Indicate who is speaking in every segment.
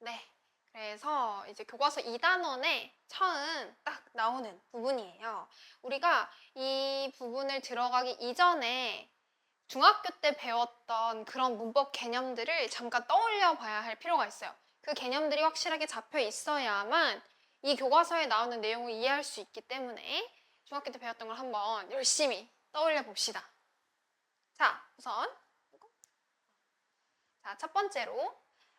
Speaker 1: 네. 그래서 이제 교과서 2단원에 처음 딱 나오는 부분이에요. 우리가 이 부분을 들어가기 이전에 중학교 때 배웠던 그런 문법 개념들을 잠깐 떠올려 봐야 할 필요가 있어요. 그 개념들이 확실하게 잡혀 있어야만 이 교과서에 나오는 내용을 이해할 수 있기 때문에 중학교 때 배웠던 걸 한번 열심히 떠올려 봅시다. 자, 우선 자, 첫 번째로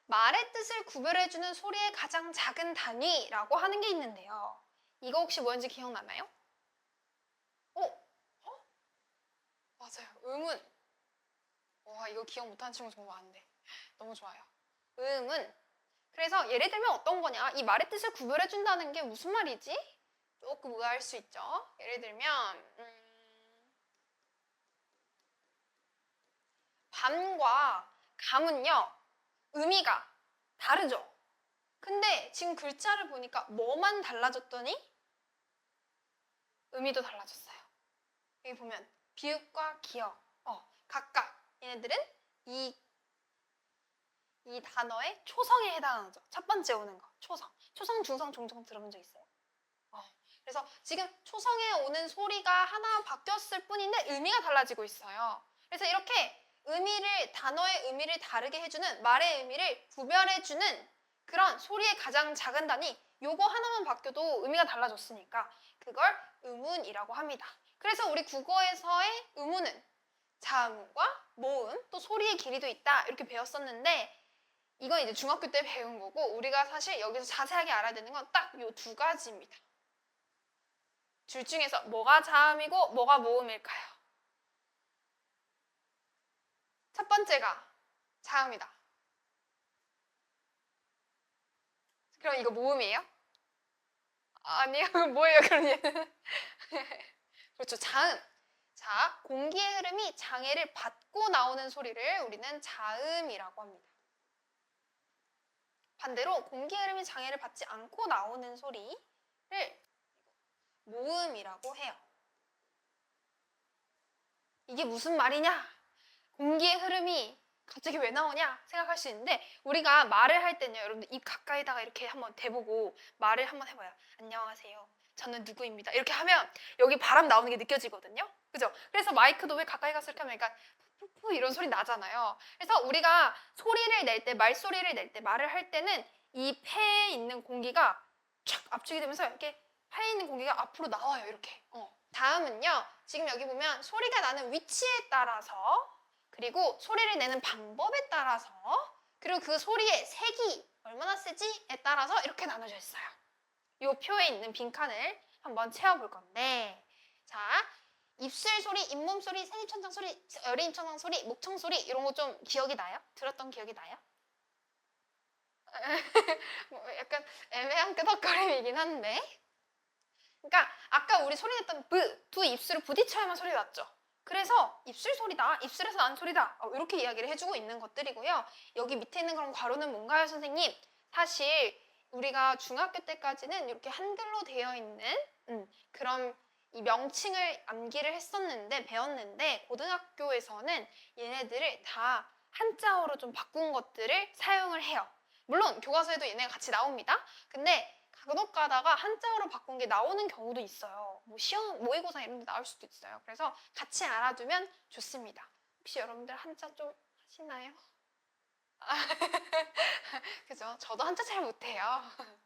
Speaker 1: 말의 뜻을 구별해주는 소리의 가장 작은 단위라고 하는 게 있는데요. 이거 혹시 뭔지 기억나나요? 어? 어? 맞아요. 음은. 와, 이거 기억 못하는 친구 정말 많은데. 너무 좋아요. 음은. 그래서 예를 들면 어떤 거냐? 이 말의 뜻을 구별해준다는 게 무슨 말이지? 조금 의아할 수 있죠. 예를 들면, 음, 밤과 감은요, 의미가 다르죠? 근데 지금 글자를 보니까 뭐만 달라졌더니 의미도 달라졌어요. 여기 보면 비읍과 기역, 어, 각각 얘네들은 이, 이 단어의 초성에 해당하죠. 첫 번째 오는 거, 초성. 초성, 중성, 종성 들어본 적 있어요? 어, 그래서 지금 초성에 오는 소리가 하나 바뀌었을 뿐인데 의미가 달라지고 있어요. 그래서 이렇게 의미를 단어의 의미를 다르게 해주는 말의 의미를 구별해주는 그런 소리의 가장 작은 단위 요거 하나만 바뀌어도 의미가 달라졌으니까 그걸 의문이라고 합니다. 그래서 우리 국어에서의 의문은 자음과 모음 또 소리의 길이도 있다 이렇게 배웠었는데 이건 이제 중학교 때 배운 거고 우리가 사실 여기서 자세하게 알아야 되는 건 딱 요 두 가지입니다. 둘 중에서 뭐가 자음이고 뭐가 모음일까요? 첫 번째가 자음이다. 그럼 이거 모음이에요? 아니요, 뭐예요, 그럼 얘는? 그렇죠, 자음. 자, 공기의 흐름이 장애를 받고 나오는 소리를 우리는 자음이라고 합니다. 반대로 공기의 흐름이 장애를 받지 않고 나오는 소리를 모음이라고 해요. 이게 무슨 말이냐? 공기의 흐름이 갑자기 왜 나오냐 생각할 수 있는데 우리가 말을 할 때는요 여러분들 입 가까이다가 이렇게 한번 대보고 말을 한번 해봐요 안녕하세요. 저는 누구입니다. 이렇게 하면 여기 바람 나오는 게 느껴지거든요. 그죠? 그래서 마이크도 왜 가까이 가서 이렇게 하면 약간 푸푸 이런 소리 나잖아요. 그래서 우리가 소리를 낼 때 말소리를 낼 때 말을 할 때는 이 폐에 있는 공기가 촥 압축이 되면서 이렇게 폐에 있는 공기가 앞으로 나와요 이렇게. 어. 다음은요 지금 여기 보면 소리가 나는 위치에 따라서 그리고 소리를 내는 방법에 따라서 그리고 그 소리의 색이 얼마나 세지에 따라서 이렇게 나눠져 있어요. 이 표에 있는 빈칸을 한번 채워볼 건데 자 입술 소리, 잇몸 소리, 생입천장 소리, 열입천장 소리, 목청 소리 이런 거 좀 기억이 나요? 들었던 기억이 나요? 뭐 약간 애매한 끄덕거림이긴 한데 그러니까 아까 우리 소리 냈던 브, 두 입술을 부딪혀야만 소리 났죠? 그래서 입술 소리다, 입술에서 나는 소리다 어, 이렇게 이야기를 해주고 있는 것들이고요. 여기 밑에 있는 그런 괄호는 뭔가요, 선생님? 사실 우리가 중학교 때까지는 이렇게 한글로 되어 있는 음, 그런 이 명칭을 암기를 했었는데 배웠는데 고등학교에서는 얘네들을 다 한자어로 좀 바꾼 것들을 사용을 해요. 물론 교과서에도 얘네가 같이 나옵니다. 근데 간혹 가다가 한자어로 바꾼 게 나오는 경우도 있어요. 뭐 시험, 모의고사 이런 데 나올 수도 있어요. 그래서 같이 알아두면 좋습니다. 혹시 여러분들 한자 좀 하시나요? 그죠? 저도 한자 잘 못해요.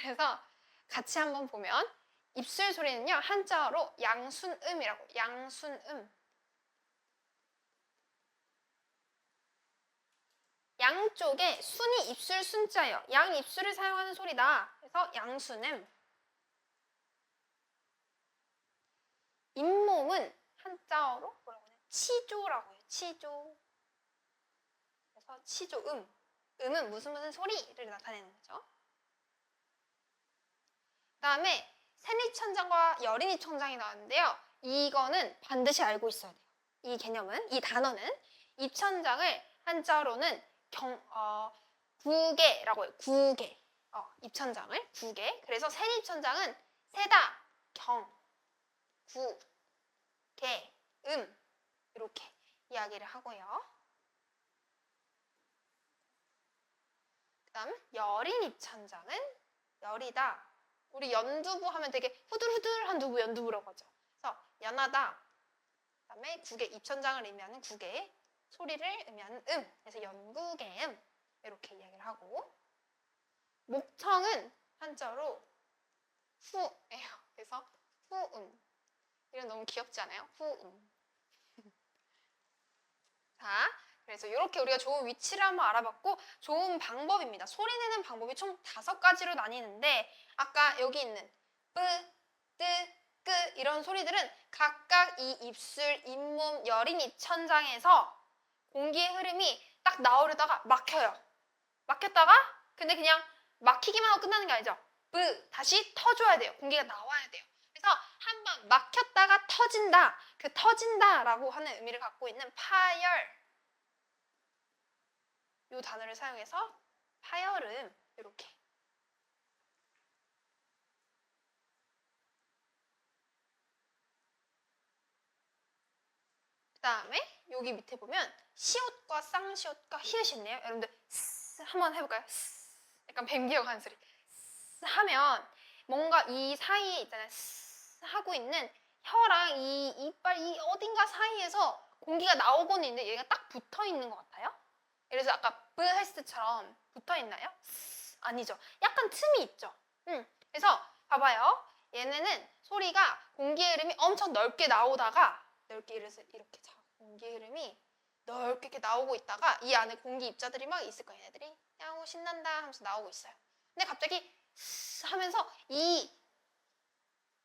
Speaker 1: 그래서 같이 한번 보면 입술 소리는요 한자어로 양순음이라고 양순음 양쪽에 순이 입술 순자예요. 양 입술을 사용하는 소리다. 그래서 양순음. 잇몸은 한자어로 뭐라고 해요? 치조라고 해요. 치조. 그래서 치조음. 음은 무슨 무슨 소리를 나타내는 거죠. 그 다음에 세니천장과 열인이천장이 나왔는데요. 이거는 반드시 알고 있어야 돼요. 이 개념은 이 단어는 입천장을 한자어로는 경, 어, 구개라고 해요. 구개. 어, 입천장을 구개. 그래서 세입천장은 세다, 경, 구, 개, 음 이렇게 이야기를 하고요. 그 다음 여린 입천장은 열이다. 우리 연두부 하면 되게 후들후들한 두부 연두부라고 하죠. 그래서 연하다. 그 다음에 국의 입천장을 의미하는 국의 소리를 의미하는 음. 그래서 연국의 음 이렇게 이야기를 하고 목청은 한자로 후예요. 그래서 후음. 이런 너무 귀엽지 않아요? 후음. 자, 그래서 이렇게 우리가 좋은 위치를 한번 알아봤고 좋은 방법입니다. 소리 내는 방법이 총 다섯 가지로 나뉘는데 아까 여기 있는 뿌, 뜨, 끄 이런 소리들은 각각 이 입술, 잇몸, 여린 입천장에서 공기의 흐름이 딱 나오려다가 막혀요. 막혔다가 근데 그냥 막히기만 하고 끝나는 게 아니죠. 뿌 다시 터줘야 돼요. 공기가 나와야 돼요. 그래서 한 번 막혔다가 터진다. 그 터진다라고 하는 의미를 갖고 있는 파열 이 단어를 사용해서 파열음 이렇게 그 다음에 여기 밑에 보면 시옷과 쌍시옷과 히읗이 있네요. 여러분들 스 한번 해볼까요? 스 약간 뱀기어 가는 소리 스 하면 뭔가 이 사이에 있잖아요. 스 하고 있는 혀랑 이 이빨 이 어딘가 사이에서 공기가 나오고는 있는데 얘가 딱 붙어 있는 것 같아요. 그래서 아까 브 때처럼 붙어 있나요? 스, 아니죠. 약간 틈이 있죠. 음. 그래서 봐봐요. 얘네는 소리가 공기의 흐름이 엄청 넓게 나오다가 넓게 이래서 이렇게 자 공기 흐름이 넓게 이렇게 나오고 있다가 이 안에 공기 입자들이 막 있을 거예요. 얘들이 야호 신난다 하면서 나오고 있어요. 근데 갑자기 스 하면서 이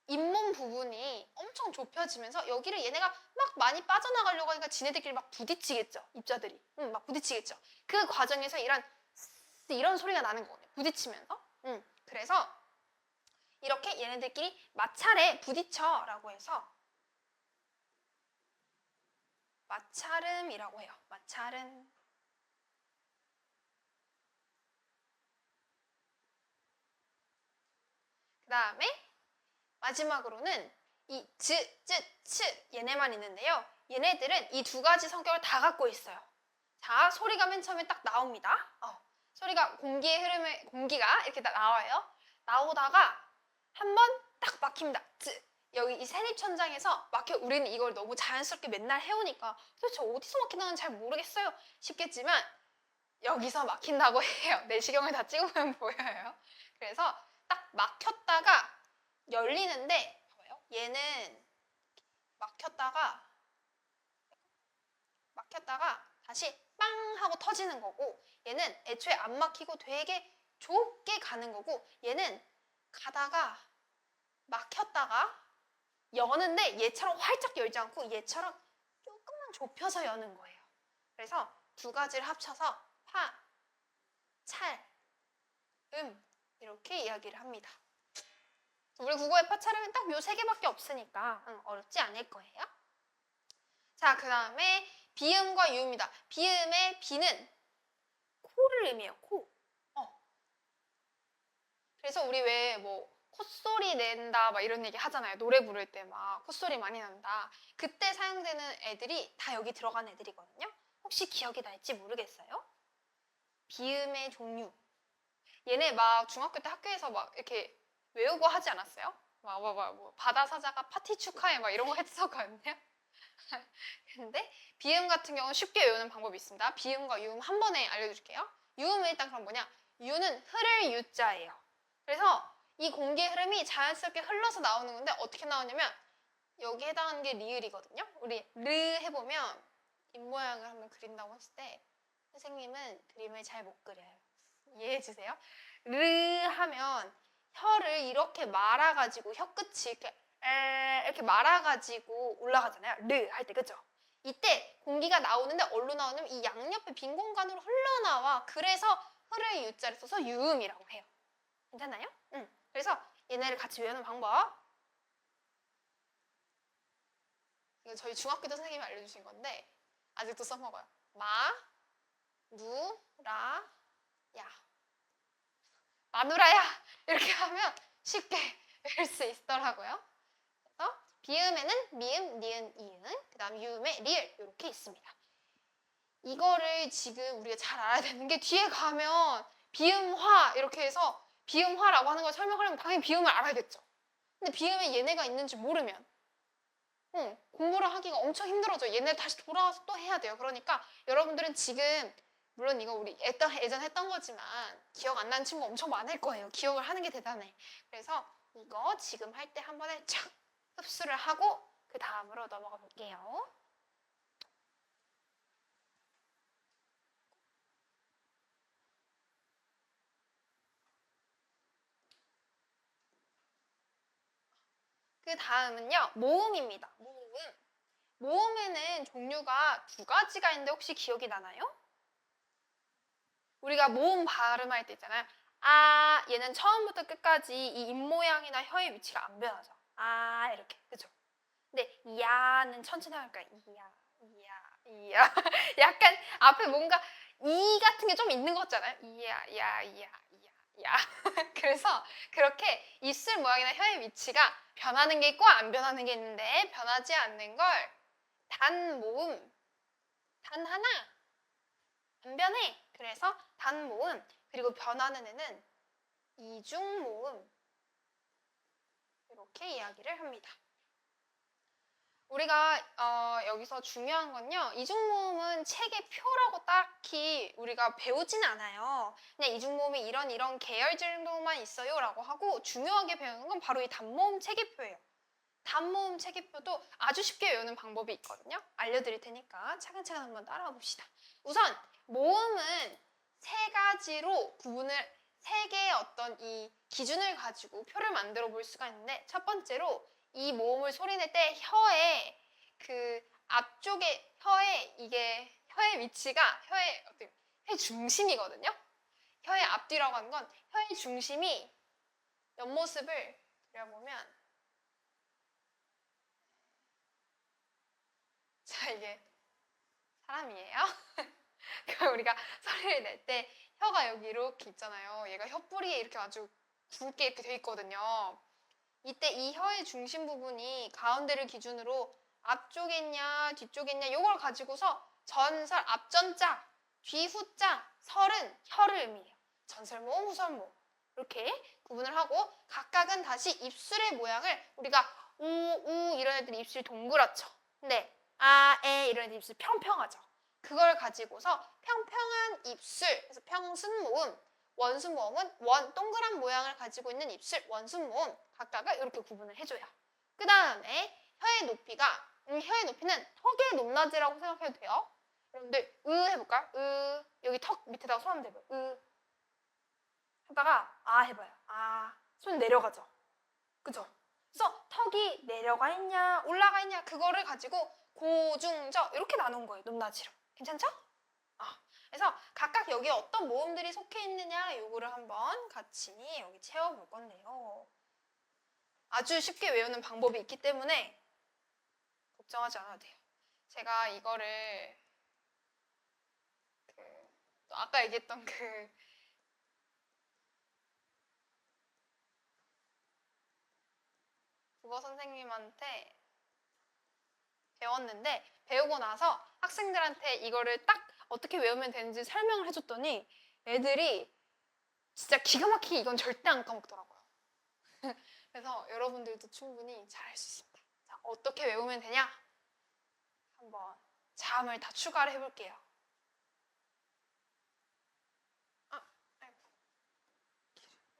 Speaker 1: 잇몸 부분이 엄청 좁혀지면서 여기를 얘네가 막 많이 빠져나가려고 하니까 지네들끼리 막 부딪히겠죠. 입자들이. 응, 막 부딪히겠죠. 그 과정에서 이런 스 이런 소리가 나는 거거든요. 부딪히면서. 응. 그래서 이렇게 얘네들끼리 마찰에 부딪혀라고 해서 마찰음이라고 해요. 마찰음. 그 다음에 마지막으로는 이 즈, 쯔, 츠 얘네만 있는데요. 얘네들은 이 두 가지 성격을 다 갖고 있어요. 자, 소리가 맨 처음에 딱 나옵니다. 어, 소리가 공기의 흐름에 공기가 이렇게 딱 나와요. 나오다가 한 번 딱 막힙니다. 쯔. 여기 이 생입천장에서 막혀 우리는 이걸 너무 자연스럽게 맨날 해오니까 도대체 어디서 막힌다는 잘 모르겠어요. 싶겠지만 여기서 막힌다고 해요. 내시경을 다 찍으면 보여요. 그래서 딱 막혔다가 열리는데 봐봐요. 얘는 막혔다가 막혔다가 다시 빵 하고 터지는 거고 얘는 애초에 안 막히고 되게 좁게 가는 거고 얘는 가다가 막혔다가 여는데 얘처럼 활짝 열지 않고 얘처럼 조금만 좁혀서 여는 거예요. 그래서 두 가지를 합쳐서 파, 찰, 음 이렇게 이야기를 합니다. 우리 국어의 파차름은 딱 요 세 개밖에 없으니까 응, 어렵지 않을 거예요. 자, 그 다음에 비음과 유음이다. 비음의 비는 코를 의미해요. 코. 어. 그래서 우리 왜 뭐 콧소리 낸다 막 이런 얘기 하잖아요. 노래 부를 때 막 콧소리 많이 난다. 그때 사용되는 애들이 다 여기 들어간 애들이거든요. 혹시 기억이 날지 모르겠어요. 비음의 종류. 얘네 막 중학교 때 학교에서 막 이렇게 외우고 하지 않았어요? 막, 막, 막, 뭐, 바다 사자가 파티 축하해 막 이런 거 했었거든요. 근데 비음 같은 경우는 쉽게 외우는 방법이 있습니다. 비음과 유음 한 번에 알려줄게요. 유음은 일단 그럼 뭐냐? 유는 흐를 유자예요. 그래서 이 공기의 흐름이 자연스럽게 흘러서 나오는 건데 어떻게 나오냐면 여기 해당하는 게 리을이거든요. 우리 르 해보면 입모양을 한번 그린다고 했을 때 선생님은 그림을 잘 못 그려요. 이해해 주세요. 르 하면 혀를 이렇게 말아가지고 혀 끝이 이렇게 에 이렇게 말아가지고 올라가잖아요. 르 할 때 그죠? 이때 공기가 나오는데 어디로 나오냐면 이 양옆에 빈 공간으로 흘러나와. 그래서 흐를 유자를 써서 유음이라고 해요. 괜찮나요? 응. 그래서 얘네를 같이 외우는 방법. 이거 저희 중학교 때 선생님이 알려주신 건데 아직도 써먹어요. 마, 누, 라, 야. 마누라야 이렇게 하면 쉽게 외울 수 있더라고요. 그래서 비음에는 미음, 니은, 이응, 그다음 유음에 리을 이렇게 있습니다. 이거를 지금 우리가 잘 알아야 되는 게 뒤에 가면 비음화 이렇게 해서 비음화라고 하는 걸 설명하려면 당연히 비음을 알아야겠죠. 근데 비음에 얘네가 있는지 모르면 응, 공부를 하기가 엄청 힘들어져요. 얘네 다시 돌아와서 또 해야 돼요. 그러니까 여러분들은 지금 물론 이거 우리 예전, 예전 했던 거지만 기억 안 나는 친구 엄청 많을 거예요. 기억을 하는 게 대단해. 그래서 이거 지금 할 때 한 번에 촥 흡수를 하고 그 다음으로 넘어가 볼게요. 그 다음은요, 모음입니다. 모음. 모음에는 종류가 두 가지가 있는데 혹시 기억이 나나요? 우리가 모음 발음할 때 있잖아요. 아, 얘는 처음부터 끝까지 이 입 모양이나 혀의 위치가 안 변하죠. 아, 이렇게. 그죠? 근데 야는 천천히 할까요? 이야, 이야, 이야. 약간 앞에 뭔가 이 같은 게 좀 있는 것 같잖아요. 이야, 야, 이야, 이야, 야. 그래서 그렇게 입술 모양이나 혀의 위치가 변하는 게 있고 안 변하는 게 있는데 변하지 않는 걸 단 모음, 단 하나 안 변해. 그래서 단 모음 그리고 변하는 애는 이중 모음 이렇게 이야기를 합니다. 우리가 어, 여기서 중요한 건요. 이중모음은 책의 표라고 딱히 우리가 배우진 않아요. 그냥 이중모음이 이런 이런 계열 정도만 있어요 라고 하고 중요하게 배우는 건 바로 이 단모음 체계표예요. 단모음 체계표도 아주 쉽게 외우는 방법이 있거든요. 알려드릴 테니까 차근차근 한번 따라와 봅시다. 우선 모음은 세 가지로 구분을 세 개의 어떤 이 기준을 가지고 표를 만들어 볼 수가 있는데 첫 번째로 이 모음을 소리낼 때 혀의 그 앞쪽에 혀의 이게 혀의 위치가 혀의 어떤 혀의 중심이거든요. 혀의 앞뒤라고 하는 건 혀의 중심이 옆모습을 그려보면 자 이게 사람이에요. 그럼 우리가 소리를 낼 때 혀가 여기 이렇게 있잖아요. 얘가 혀뿌리에 이렇게 아주 굵게 이렇게 돼 있거든요. 이때 이 혀의 중심 부분이 가운데를 기준으로 앞쪽에 있냐 뒤쪽에 있냐 이걸 가지고서 전설 앞전자 뒤후자 설은 혀를 의미해요. 전설모음 후설모음 이렇게 구분을 하고 각각은 다시 입술의 모양을 우리가 우, 우 이런 애들이 입술이 동그랗죠. 근데 아, 에 이런 애들이 입술이 평평하죠. 그걸 가지고서 평평한 입술, 그래서 평순 모음, 원순 모음은 원 동그란 모양을 가지고 있는 입술, 원순 모음 각각을 이렇게 구분을 해줘요. 그 다음에 혀의 높이가 음, 혀의 높이는 턱의 높낮이라고 생각해도 돼요. 여러분들 으 해볼까요? 으 여기 턱 밑에다가 손 대봐요. 으 하다가 아 해봐요. 아 손 내려가죠. 그죠? 그래서 턱이 내려가 있냐 올라가 있냐 그거를 가지고 고중저 이렇게 나눈 거예요. 높낮이로. 괜찮죠? 아, 그래서 각각 여기 어떤 모음들이 속해 있느냐 요거를 한번 같이 여기 채워볼 건데요. 아주 쉽게 외우는 방법이 있기 때문에 걱정하지 않아도 돼요. 제가 이거를 그, 또 아까 얘기했던 그 국어 선생님한테 배웠는데 배우고 나서 학생들한테 이거를 딱 어떻게 외우면 되는지 설명을 해줬더니 애들이 진짜 기가 막히게 이건 절대 안 까먹더라고요. 그래서 여러분들도 충분히 잘 할 수 있습니다. 자, 어떻게 외우면 되냐? 한번 자음을 다 추가를 해볼게요. 아, 아이고.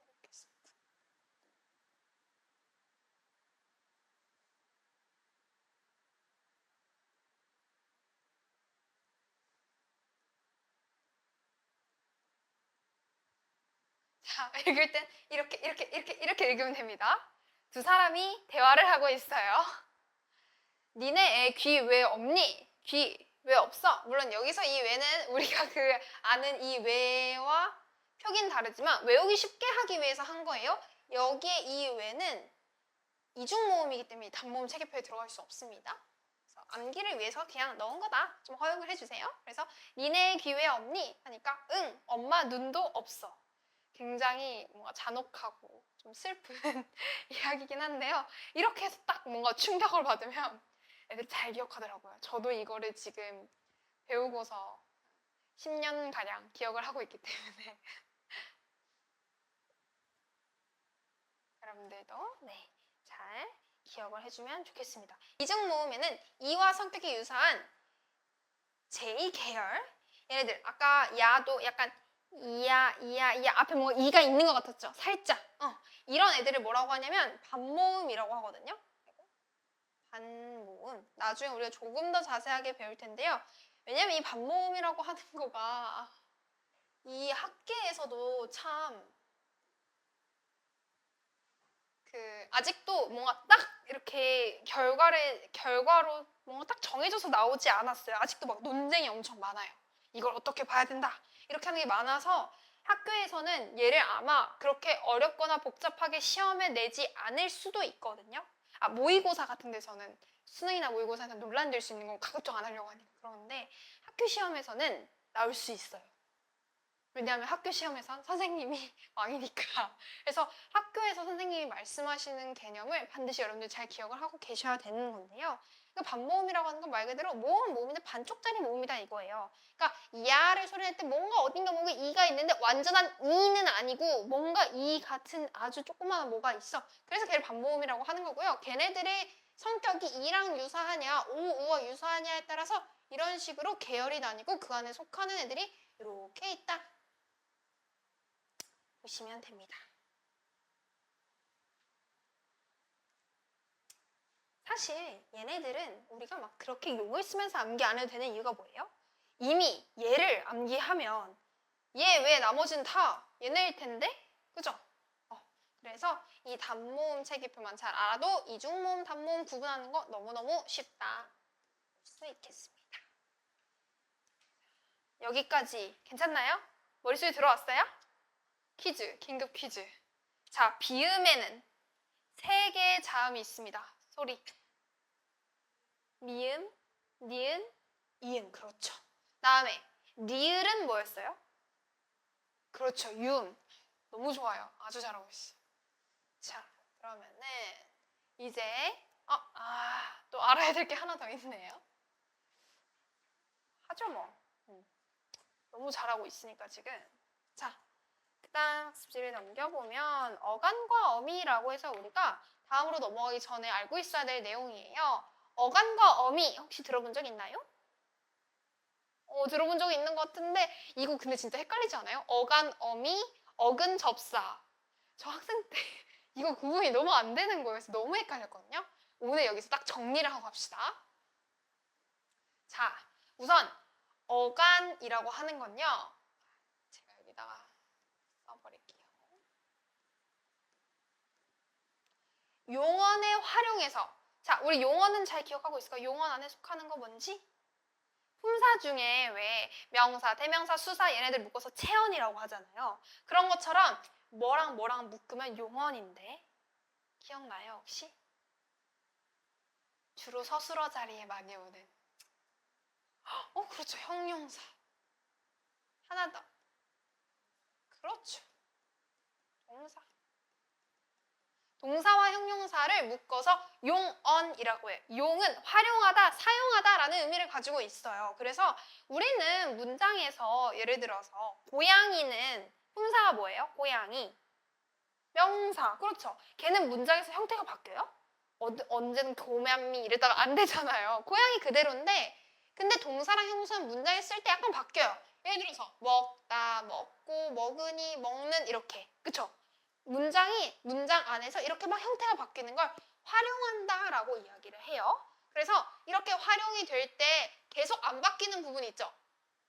Speaker 1: 이렇게 했습니다. 자, 읽을 땐 이렇게, 이렇게, 이렇게, 이렇게 읽으면 됩니다. 두 사람이 대화를 하고 있어요. 니네 애 귀 왜 없니? 귀 왜 없어? 물론 여기서 이 왜는 우리가 그 아는 이 왜와 표기는 다르지만 외우기 쉽게 하기 위해서 한 거예요. 여기에 이 왜는 이중 모음이기 때문에 단모음 체계표에 들어갈 수 없습니다. 그래서 암기를 위해서 그냥 넣은 거다. 좀 허용을 해주세요. 그래서 니네 귀 왜 없니? 하니까 응, 엄마 눈도 없어. 굉장히 뭔가 잔혹하고 좀 슬픈 이야기긴 한데요. 이렇게 해서 딱 뭔가 충격을 받으면 애들 잘 기억하더라고요. 저도 이거를 지금 배우고서 10년 가량 기억을 하고 있기 때문에 여러분들도 네, 잘 기억을 해주면 좋겠습니다. 이중 모음에는 이와 성격이 유사한 제2계열 얘네들 아까 야도 약간 이야 이야 이야 앞에 뭔가 이가 있는 것 같았죠? 살짝 어, 이런 애들을 뭐라고 하냐면 반모음이라고 하거든요. 반모음 나중에 우리가 조금 더 자세하게 배울 텐데요. 왜냐면 이 반모음이라고 하는 거가 이 학계에서도 참 그 아직도 뭔가 딱 이렇게 결과를 결과로 뭔가 딱 정해져서 나오지 않았어요. 아직도 막 논쟁이 엄청 많아요. 이걸 어떻게 봐야 된다. 이렇게 하는 게 많아서 학교에서는 얘를 아마 그렇게 어렵거나 복잡하게 시험에 내지 않을 수도 있거든요. 아, 모의고사 같은 데서는 수능이나 모의고사에서 논란될 수 있는 건 가급적 안 하려고 하니까 그러는데 학교 시험에서는 나올 수 있어요. 왜냐하면 학교 시험에선 선생님이 왕이니까. 그래서 학교에서 선생님이 말씀하시는 개념을 반드시 여러분들 잘 기억을 하고 계셔야 되는 건데요. 그 반모음이라고 하는 건 말 그대로 모음 모음인데 반쪽짜리 모음이다 이거예요. 그러니까 야를 소리낼 때 뭔가 어딘가 뭔가 이가 있는데 완전한 이는 아니고 뭔가 이 같은 아주 조그마한 뭐가 있어. 그래서 걔를 반모음이라고 하는 거고요. 걔네들의 성격이 이랑 유사하냐, 오, 우와 유사하냐에 따라서 이런 식으로 계열이 나뉘고 그 안에 속하는 애들이 이렇게 있다. 보시면 됩니다. 사실 얘네들은 우리가 막 그렇게 용을 쓰면서 암기 안 해도 되는 이유가 뭐예요? 이미 얘를 암기하면 얘 외 나머지는 다 얘네일 텐데? 그죠? 어, 그래서 이 단모음 체계표만 잘 알아도 이중모음, 단모음 구분하는 거 너무너무 쉽다. 볼수 있겠습니다. 여기까지 괜찮나요? 머릿속에 들어왔어요? 퀴즈, 긴급 퀴즈. 자, 비음에는 세 개의 자음이 있습니다. 소리. 미음, 니은, 이음. 그렇죠. 다음에 리을은 뭐였어요? 그렇죠. 유음. 너무 좋아요. 아주 잘하고 있어. 자, 그러면은 이제 어, 아, 또 알아야 될 게 하나 더 있네요. 하죠 뭐. 음. 너무 잘하고 있으니까 지금. 자, 그다음 학습지를 넘겨보면 어간과 어미라고 해서 우리가 다음으로 넘어가기 전에 알고 있어야 될 내용이에요. 어간과 어미 혹시 들어본 적 있나요? 어, 들어본 적 있는 것 같은데 이거 근데 진짜 헷갈리지 않아요? 어간, 어미, 어근, 접사. 저 학생 때 이거 구분이 너무 안 되는. 그래서 너무 헷갈렸거든요. 오늘 여기서 딱 정리를 하고 갑시다. 자, 우선 어간이라고 하는 건요. 제가 여기다가 써버릴게요. 용언의 활용에서 자, 우리 용언은 잘 기억하고 있을까? 용언 안에 속하는 거 뭔지? 품사 중에 왜 명사, 대명사, 수사 얘네들 묶어서 체언이라고 하잖아요. 그런 것처럼 뭐랑 뭐랑 묶으면 용언인데 기억나요 혹시? 주로 서술어 자리에 많이 오는 어 그렇죠 형용사 하나 더 그렇죠 동사 동사와 형용사를 묶어서 용언이라고 해요. 용은 활용하다, 사용하다라는 의미를 가지고 있어요. 그래서 우리는 문장에서 예를 들어서 고양이는 품사가 뭐예요? 고양이. 명사. 그렇죠. 걔는 문장에서 형태가 바뀌어요? 어, 언제는 고맘미 이러다가 안 되잖아요. 고양이 그대로인데 근데 동사랑 형용사는 문장에 쓸 때 약간 바뀌어요. 예를 들어서 먹다, 먹고, 먹으니, 먹는 이렇게. 그쵸? 문장이 문장 안에서 이렇게 막 형태가 바뀌는 걸 활용한다 라고 이야기를 해요. 그래서 이렇게 활용이 될 때 계속 안 바뀌는 부분이 있죠.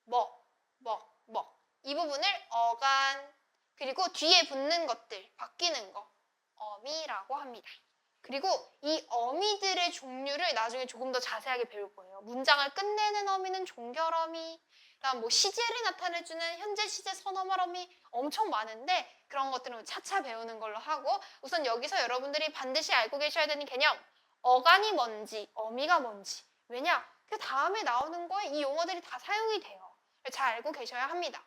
Speaker 1: 먹, 먹, 먹. 이 부분을 어간 그리고 뒤에 붙는 것들 바뀌는 거 어미라고 합니다. 그리고 이 어미들의 종류를 나중에 조금 더 자세하게 배울 거예요. 문장을 끝내는 어미는 종결어미, 그다음 뭐 시제를 나타내주는 현재 시제 선어말 어미 엄청 많은데 그런 것들은 차차 배우는 걸로 하고 우선 여기서 여러분들이 반드시 알고 계셔야 되는 개념 어간이 뭔지 어미가 뭔지. 왜냐? 그 다음에 나오는 거에 이 용어들이 다 사용이 돼요. 잘 알고 계셔야 합니다